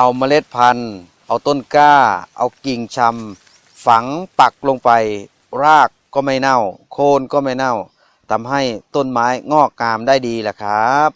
เอาเมล็ดพันธุ์ เอาต้นกล้า เอากิ่งชำฝังปักลงไป รากก็ไม่เน่า โคนก็ไม่เน่าทำให้ต้นไม้งอกงามได้ดีแหละครับ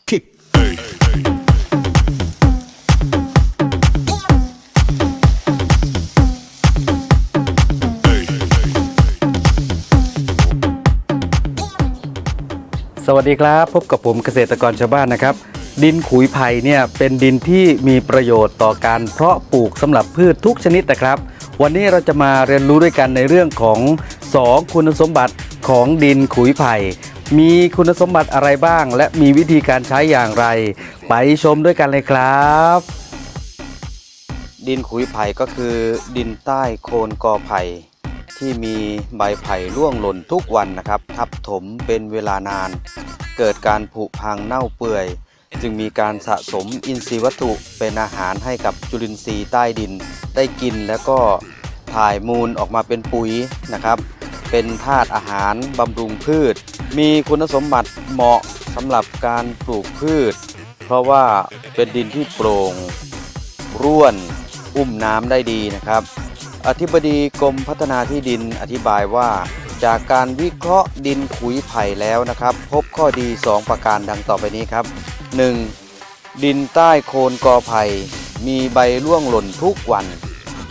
สวัสดีครับ พบกับผมเกษตรกรชาวบ้านนะครับ ดินขุยไผ่เนี่ยเป็นดินที่มีประโยชน์ต่อการเพาะปลูกสำหรับพืชทุกชนิดนะครับ วันนี้เราจะมาเรียนรู้ด้วยกันในเรื่องของ 2 คุณสมบัติของดินขุยไผ่ มีคุณสมบัติอะไรบ้าง และมีวิธีการใช้อย่างไร ไปชมด้วยกันเลยครับ ดินขุยไผ่ก็คือ ดินใต้โคนกอไผ่ที่มีใบไผ่ร่วงหล่นทุกวันนะครับ ทับถมเป็นเวลานาน เกิดการผุพังเน่าเปื่อย จึงมีการสะสมอินทรีย์วัตถุเป็นอาหารให้กับจุลินทรีย์ใต้ดิน ได้กินแล้วก็ถ่ายมูลออกมาเป็นปุ๋ยนะครับ เป็นธาตุอาหารบำรุงพืช มีคุณสมบัติเหมาะสำหรับการปลูกพืช เพราะว่าเป็นดินที่โปร่ง ร่วน อุ้มน้ำได้ดีนะครับ อธิบดีกรมพัฒนาที่ดินอธิบายว่าจากการวิเคราะห์ดินขุยไผ่แล้วนะครับ พบข้อดี 2 ประการดังต่อไปนี้ครับ 1. ดินใต้โคนกอไผ่มีใบร่วงหล่นทุกวัน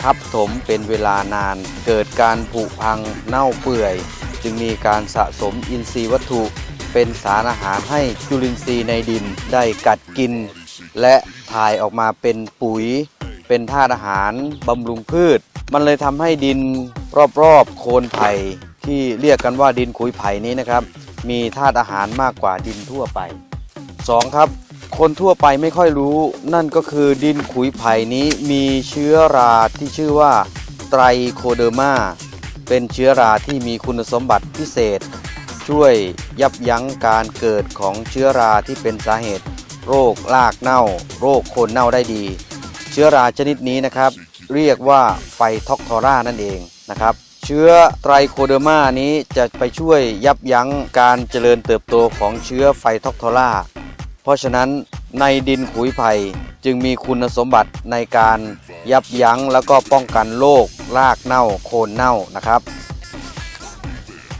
ทับถมเป็นเวลานาน เกิดการผุพังเน่าเปื่อย จึงมีการสะสมอินทรีย์วัตถุ เป็นสารอาหารให้จุลินทรีย์ในดินได้กัดกิน และถ่ายออกมาเป็นปุ๋ย เป็นธาตุอาหารบำรุงพืช มันเลยทำให้ดินรอบๆโคนไผ่ที่เรียกกันว่าดินขุยไผ่นี้นะครับ มีธาตุอาหารมากกว่าดินทั่วไป 2. ครับ คนทั่วไปไม่ค่อยรู้ นั่นก็คือดินขุยไผ่นี้มีเชื้อราที่ชื่อว่าไตรโคเดอร์มาเป็นเชื้อราที่มีคุณสมบัติพิเศษ ช่วยยับยั้งการเกิดของเชื้อราที่เป็นสาเหตุ โรครากเน่า โรคโคนเน่าได้ดี เชื้อราชนิดนี้นะครับ เรียกว่าไฟท็อกทอรานั่นเองนะครับเชื้อไตรโคเดอร์มานี้จะไปช่วยยับยั้งการเจริญเติบโตของเชื้อไฟท็อกทอรา เพราะฉะนั้นในดินขุยไผ่จึงมีคุณสมบัติในการยับยั้งแล้วก็ป้องกันโรครากเน่าโคนเน่านะครับ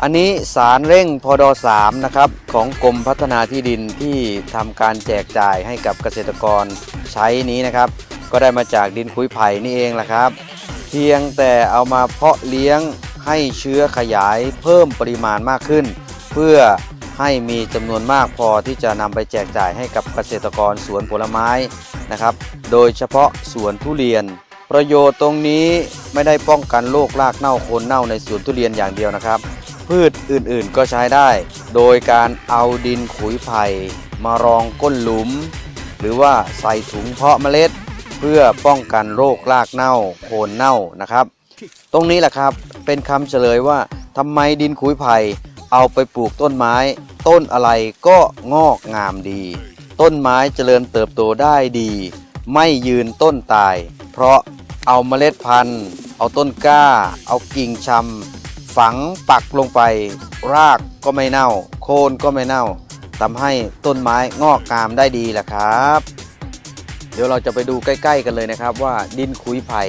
อันนี้สารเร่งพอดอ3นะครับของกรมพัฒนาที่ดินที่ทำการแจกจ่ายให้กับเกษตรกรใช้นี้นะครับ ก็ได้มาจากดินขุยไผ่นี่เองแหละครับ เพียงแต่เอามาเพาะเลี้ยงให้เชื้อขยายเพิ่มปริมาณมากขึ้น เพื่อ ให้มีจำนวนมากพอที่จะนำไปแจกจ่ายให้กับเกษตรกรสวนผลไม้นะครับ โดยเฉพาะสวนทุเรียน ประโยชน์ตรงนี้ไม่ได้ป้องกันโรครากเน่าโคนเน่าในสวนทุเรียนอย่างเดียวนะครับ พืชอื่นๆก็ใช้ได้ โดยการเอาดินขุยไผ่มารองก้นหลุม หรือว่าใส่ถุงเพาะเมล็ด เพื่อป้องกันโรครากเน่าโคนเน่านะครับ ตรงนี้แหละครับเป็นคำเฉลยว่าทำไมดินขุยไผ่ เอาไปปลูกต้นไม้ ต้นอะไรก็งอกงามดี ต้นไม้เจริญเติบโตได้ดี ไม่ยืนต้นตาย เพราะเอาเมล็ดพันธุ์ เอาต้นกล้า เอากิ่งชำฝังปักลงไป รากก็ไม่เน่า โคนก็ไม่เน่าทำให้ต้นไม้งอกงามได้ดีแหละครับ เดี๋ยวเราจะไปดูใกล้ ๆ กันเลยนะครับ ว่าดินขุยไผ่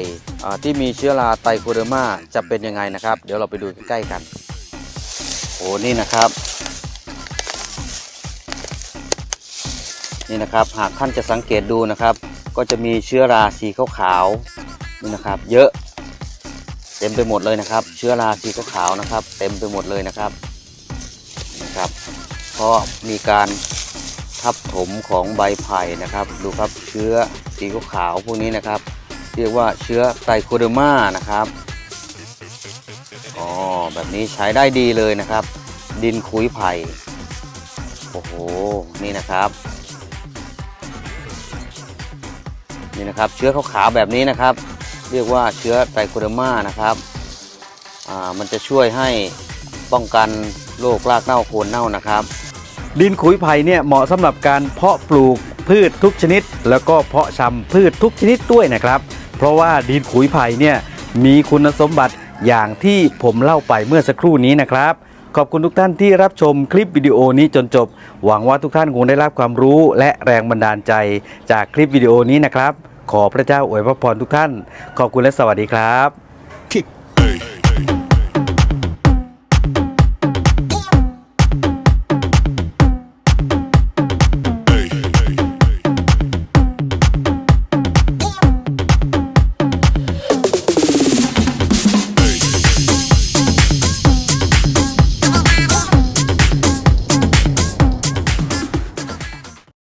ที่มีเชื้อราไตโคเดอร์มาจะเป็นยังไงนะครับ เดี๋ยวเราไปดูใกล้ๆกัน อ้นี่นะครับ นี่นะครับหากท่านจะสังเกตดูนะครับ ก็จะมีเชื้อราสีขาวๆนี่นะครับ เยอะเต็มไปหมดเลยนะครับ เชื้อราสีขาวๆนะครับ เต็มไปหมดเลยนะครับนะครับ เพราะมีการทับถมของใบไผ่นะครับ ดูครับเชื้อสีขาวๆพวกนี้นะครับ เรียกว่าเชื้อไตโคเดอร์มานะครับ อ๋อแบบนี้ใช้ได้ดีเลยนะครับ ดินคุยไผ่โอ้โหนี่นะครับ นี่นะครับ เชื้อขาวๆแบบนี้นะครับ เรียกว่าเชื้อไตรโคเดอร์มานะครับอ่ามันจะช่วยให้ป้องกันโรครากเน่าโคนเน่านะครับ ดินขุยไผ่เนี่ยเหมาะสำหรับการเพาะปลูกพืชทุกชนิด แล้วก็เพาะชำพืชทุกชนิดด้วยนะครับ เพราะว่าดินขุยไผ่เนี่ยมีคุณสมบัติ อย่างที่ผมเล่าไปเมื่อสักครู่นี้นะครับ ขอบคุณทุกท่านที่รับชมคลิปวิดีโอนี้จนจบ หวังว่าทุกท่านคงได้รับความรู้และแรงบันดาลใจจากคลิปวิดีโอนี้นะครับ ขอพระเจ้าอวยพระพรทุกท่าน ขอบคุณและสวัสดีครับ